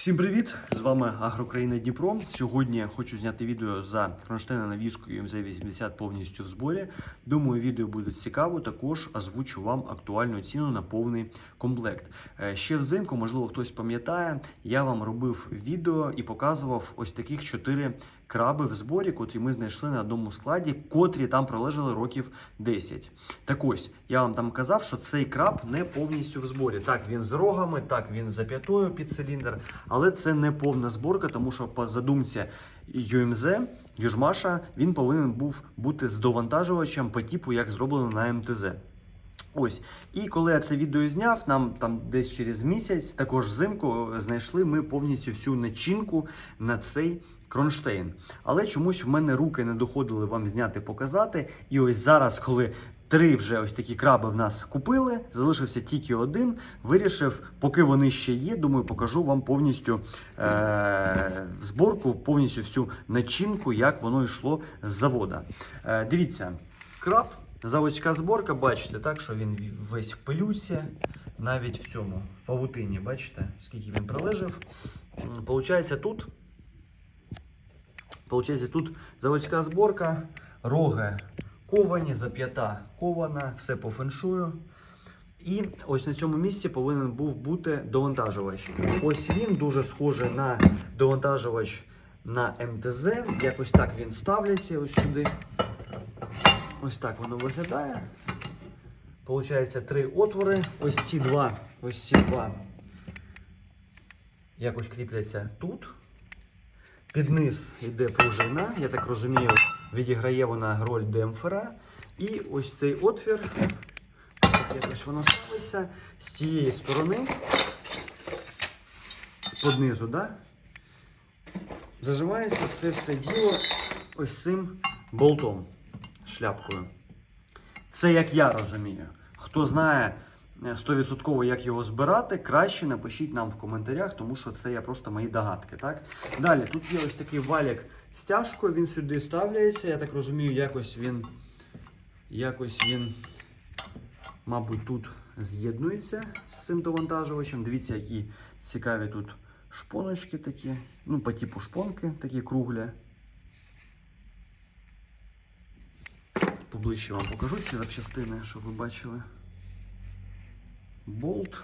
Всім привіт! З вами Агрокраїна Дніпро. Сьогодні хочу зняти відео за кронштейна навіскою МЗ-80 повністю в зборі. Думаю, відео буде цікаво. Також озвучу вам актуальну ціну на повний комплект. Е, Ще взимку, можливо, хтось пам'ятає, я вам робив відео і показував ось таких чотири краби в зборі, котрі ми знайшли на одному складі, котрі там пролежали років 10. Так ось, я вам там казав, що цей краб не повністю в зборі. Так, він з рогами, так, він за п'ятою під циліндр, але це не повна зборка, тому що по задумці ЮМЗ, Южмаша, він повинен був бути з довантажувачем по типу, як зроблено на МТЗ. Ось, і коли я це відео зняв, нам там десь через місяць, також взимку, знайшли ми повністю всю начинку на цей кронштейн. Але чомусь в мене руки не доходили вам зняти, показати. І ось зараз, коли три вже ось такі краби в нас купили, залишився тільки один. Вирішив, поки вони ще є, думаю, покажу вам повністю е- зборку, повністю всю начинку, як воно йшло з завода. Е- дивіться, краб. Заводська зборка, бачите, так, що він весь в пилюці, навіть в цьому в павутині, бачите, скільки він пролежав. Получається тут. Получається, тут заводська зборка, роги ковані, зап'ята кована, все по феншую. І ось на цьому місці повинен був бути довантажувач. Ось він дуже схожий на довантажувач на МТЗ. Якось так він ставляться ось сюди. Ось так воно виглядає. Получається три отвори. Ось ці два, ось ці два якось кріпляться тут. Під низ йде пружина, я так розумію, відіграє вона роль демпфера. І ось цей отвір, ось так якось воно ставиться з цієї сторони, з низу, да? зажимається це все діло ось цим болтом шляпкою. Це як я розумію. Хто знає е, 100% як його збирати, краще напишіть нам в коментарях, тому що це я просто мої догадки. Так? Далі, тут є ось такий валік стяжкою, він сюди ставляється. Я так розумію, якось він, якось він, мабуть, тут з'єднується з цим довантажувачем. Дивіться, які цікаві тут шпоночки такі, ну, по типу шпонки, такі круглі. Поближче вам покажу ці запчастини, щоб ви бачили. Болт,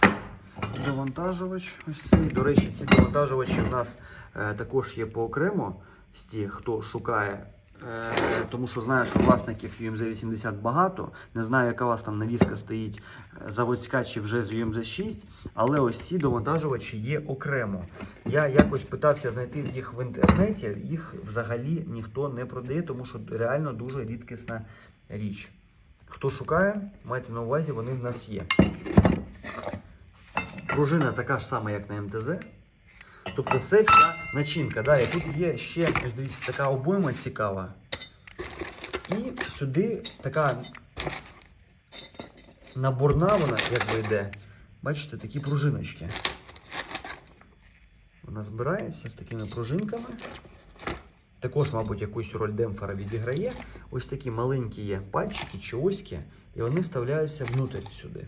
довантажувач. Ось цей. До речі, ці довантажувачі в нас е, також є поокремо з тих, хто шукає. Е, тому що знаю, що власників UMZ 80 багато. Не знаю, яка у вас там навіска стоїть е, заводська чи вже з UMZ 6, але ось ці довантажувачі є окремо. Я якось питався знайти їх в інтернеті, їх взагалі ніхто не продає, тому що реально дуже рідкісна річ. Хто шукає, майте на увазі, вони в нас є. Пружина така ж сама, як на МТЗ. Тобто це вся начинка. Да? І тут є ще, дивіться, така обойма цікава. І сюди така наборна вона, якби йде. Бачите, такі пружиночки. Вона збирається з такими пружинками. Також, мабуть, якусь роль демпфера відіграє. Ось такі маленькі є пальчики чи оськи, і вони вставляються внутрь сюди.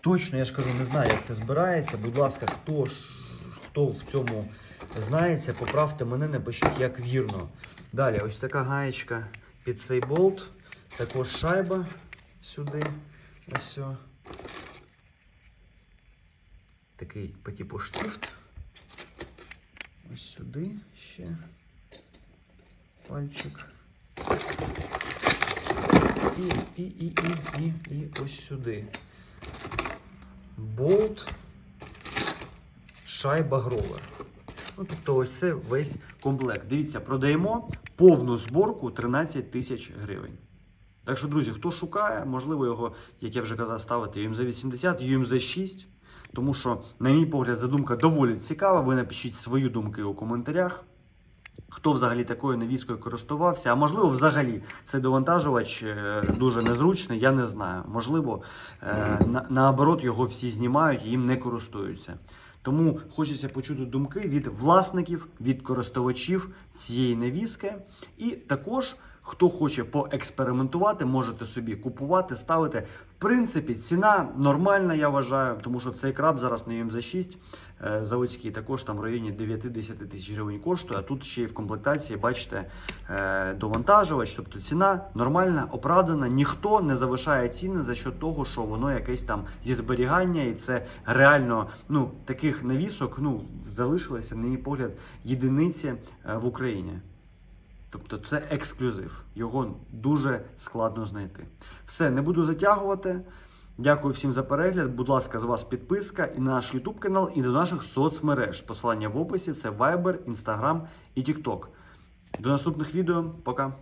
Точно, я ж кажу, не знаю, як це збирається. Будь ласка, хто, хто в цьому знається, поправте мене, напишіть, як вірно. Далі, ось така гаєчка під цей болт. Також шайба сюди. Ось. Такий по типу штифт. Ось сюди ще пальчик. І, і, і, і, і, і ось сюди. Болт, шайба гровер. Ну, тобто ось це весь комплект. Дивіться, продаємо повну зборку 13 тисяч гривень. Так що, друзі, хто шукає, можливо, його, як я вже казав, ставити UMZ 80, UMZ 6. Тому що, на мій погляд, задумка доволі цікава. Ви напишіть свої думки у коментарях. Хто взагалі такою навіскою користувався, а можливо, взагалі цей довантажувач е, дуже незручний, я не знаю. Можливо, е, на, наоборот, його всі знімають і їм не користуються. Тому хочеться почути думки від власників, від користувачів цієї навіски. І також Хто хоче поекспериментувати, можете собі купувати, ставити. В принципі, ціна нормальна, я вважаю, тому що цей краб зараз на МЗ 6 е, заводський також там в районі 9-10 тисяч гривень коштує. А тут ще й в комплектації, бачите, е, довантажувач. Тобто ціна нормальна, оправдана. Ніхто не завишає ціни за що того, що воно якесь там зі зберігання, і це реально ну таких навісок ну залишилося, на мій погляд, єдиниці е, в Україні. Тобто це ексклюзив. Його дуже складно знайти. Все, не буду затягувати. Дякую всім за перегляд. Будь ласка, з вас підписка і на наш YouTube канал, і до наших соцмереж. Посилання в описі це Viber, Instagram і TikTok. До наступних відео. Пока.